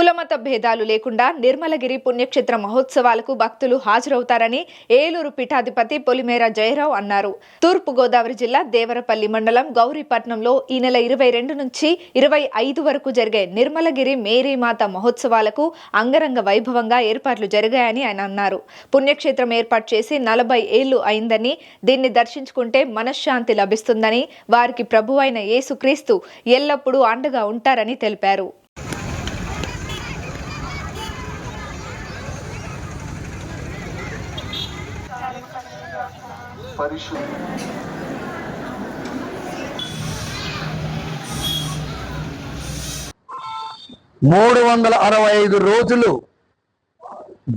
కులమత భేదాలు లేకుండా నిర్మలగిరి పుణ్యక్షేత్ర మహోత్సవాలకు భక్తులు హాజరవుతారని ఏలూరు పీఠాధిపతి పొలిమేర జయరావు అన్నారు. తూర్పు గోదావరి జిల్లా దేవరపల్లి మండలం గౌరీపట్నంలో ఈ నెల ఇరవై రెండు నుంచి ఇరవై ఐదు వరకు జరిగే నిర్మలగిరి మేరీమాత మహోత్సవాలకు అంగరంగ వైభవంగా ఏర్పాట్లు జరిగాయని ఆయన అన్నారు. పుణ్యక్షేత్రం ఏర్పాటు చేసి నలభై ఏళ్ళు అయిందని దీన్ని దర్శించుకుంటే మనశ్శాంతి లభిస్తుందని వారికి ప్రభువైన యేసుక్రీస్తు ఎల్లప్పుడూ అండగా ఉంటారని తెలిపారు. పరిశుద్ధి. మూడు వందల అరవై ఐదు రోజులు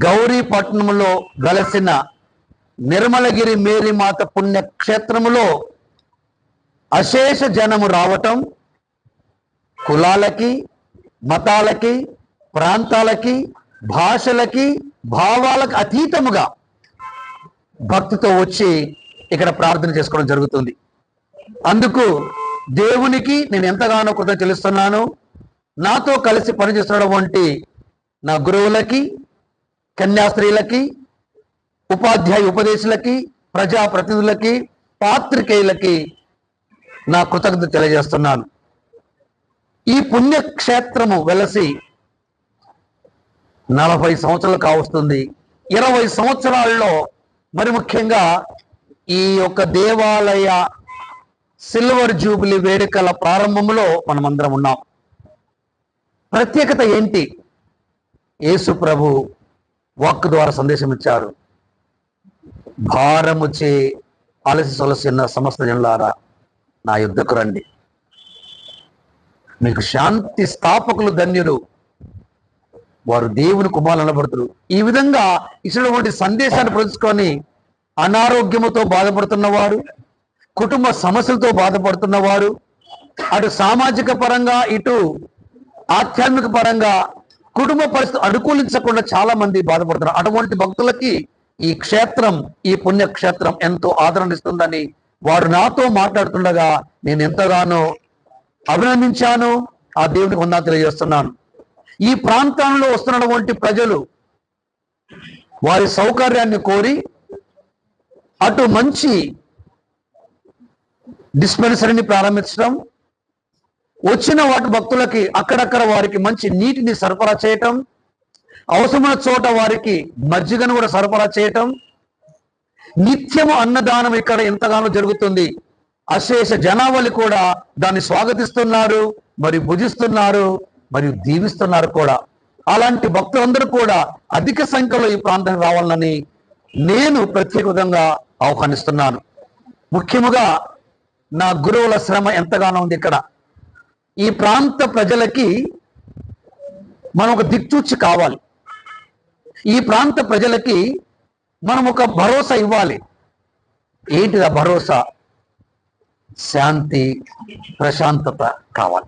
గౌరీపట్నంలో గలసిన నిర్మలగిరి మేరీమాత పుణ్యక్షేత్రములో అశేష జనము రావటం కులాలకి మతాలకి ప్రాంతాలకి భాషలకి భావాలకు అతీతముగా భక్తితో వచ్చి ఇక్కడ ప్రార్థన చేసుకోవడం జరుగుతుంది. అందుకు దేవునికి నేను ఎంతగానో కృతజ్ఞత చెల్లిస్తున్నాను. నాతో కలిసి పనిచేస్తున్నటువంటి నా గురువులకి కన్యాస్త్రీలకి ఉపాధ్యాయ ఉపదేశులకి ప్రజాప్రతినిధులకి పాత్రికేయులకి నా కృతజ్ఞత తెలియజేస్తున్నాను. ఈ పుణ్యక్షేత్రము వెలసి నలభై సంవత్సరాలు కావస్తుంది. ఇరవై సంవత్సరాల్లో మరి ముఖ్యంగా ఈ యొక్క దేవాలయ సిల్వర్ జూబిలీ వేడుకల ప్రారంభంలో మనమందరం ఉన్నాం. ప్రత్యేకత ఏంటి? యేసు ప్రభు వాక్ ద్వారా సందేశం ఇచ్చారు. భారముచే అలసి సొలసిన సమస్త జనులారా నా యుద్ధకు రండి. మీకు శాంతి స్థాపకులు ధన్యులు వారు దేవుని కుమారులు అనబడుతున్నారు ఈ విధంగా ఇచ్చినటువంటి సందేశాన్ని ప్రచుకొని అనారోగ్యముతో బాధపడుతున్నవారు కుటుంబ సమస్యలతో బాధపడుతున్నవారు అటు సామాజిక పరంగా ఇటు ఆధ్యాత్మిక పరంగా కుటుంబ పరిస్థితి అనుకూలించకుండా చాలా మంది బాధపడుతున్నారు. అటువంటి భక్తులకి ఈ క్షేత్రం ఈ పుణ్యక్షేత్రం ఎంతో ఆదరణ ఇస్తుందని వారు నాతో మాట్లాడుతుండగా నేను ఎంతగానో అభినందించాను. ఆ దేవునికి వందా తెలియజేస్తున్నాను. ఈ ప్రాంతంలో వస్తున్నటువంటి ప్రజలు వారి సౌకర్యాన్ని కోరి అటు మంచి డిస్పెన్సరీని ప్రారంభించడం వచ్చిన వాటి భక్తులకి అక్కడక్కడ వారికి మంచి నీటిని సరఫరా చేయటం అవసరమైన చోట వారికి మజ్జిగను కూడా సరఫరా చేయటం నిత్యము అన్నదానం ఇక్కడ ఎంతగానో జరుగుతుంది. అశేష జనావళి కూడా దాన్ని స్వాగతిస్తున్నారు మరి భుజిస్తున్నారు మరియు దీవిస్తున్నారు కూడా. అలాంటి భక్తులందరూ కూడా అధిక సంఖ్యలో ఈ ప్రాంతానికి రావాలని నేను ప్రత్యేకంగా ఆహ్వానిస్తున్నాను. ముఖ్యముగా నా గురువుల శ్రమ ఎంతగానో ఉంది ఇక్కడ. ఈ ప్రాంత ప్రజలకి మనం ఒక దిక్చూచి కావాలి. ఈ ప్రాంత ప్రజలకి మనం ఒక భరోసా ఇవ్వాలి. ఏంటిది ఆ భరోసా? శాంతి ప్రశాంతత కావాలి.